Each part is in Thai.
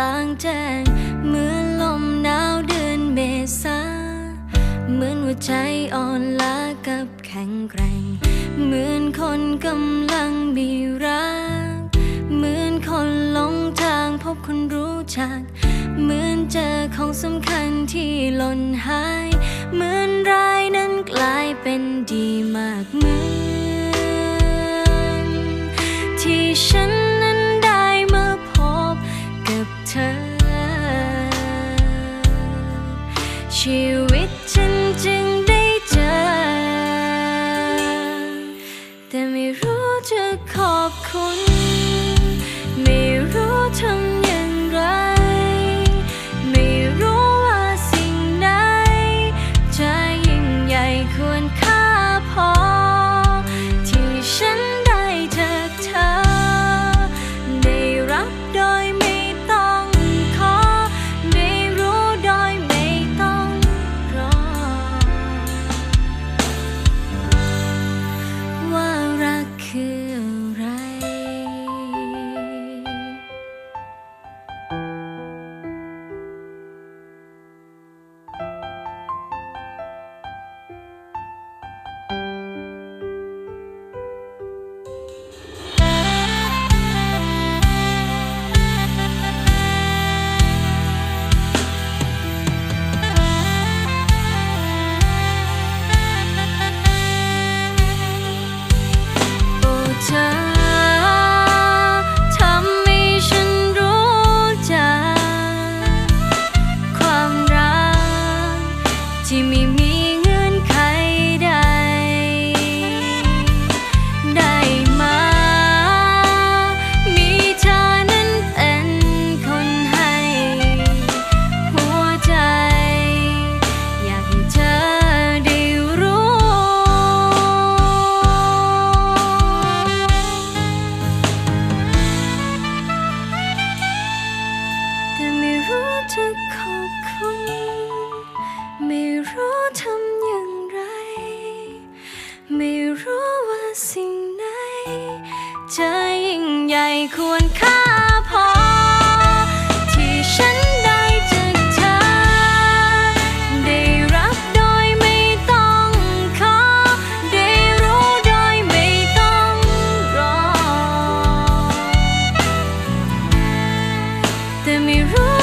ลางแจ้งเหมือนลมหนาวเดือนเมษาเหมือนว่าใจอ่อนล้ากับแข็งแกร่ง เหมือนคนกำลังมีรัก เหมือนคนหลงทางพบคนรู้จัก เหมือนเจอของสำคัญที่หล่นหาย me, me. หญ่ควรค่าพอ ที่ฉันได้จากเธอ ได้รับโดยไม่ต้องขอ ได้รู้โดยไม่ต้องรอ แต่ไม่รู้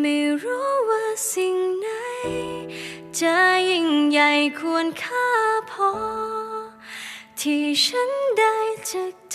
ไม่รู้ว่าสิ่งไหน จะยิ่งใหญ่ควรค่าพอ ที่ฉันได้จาก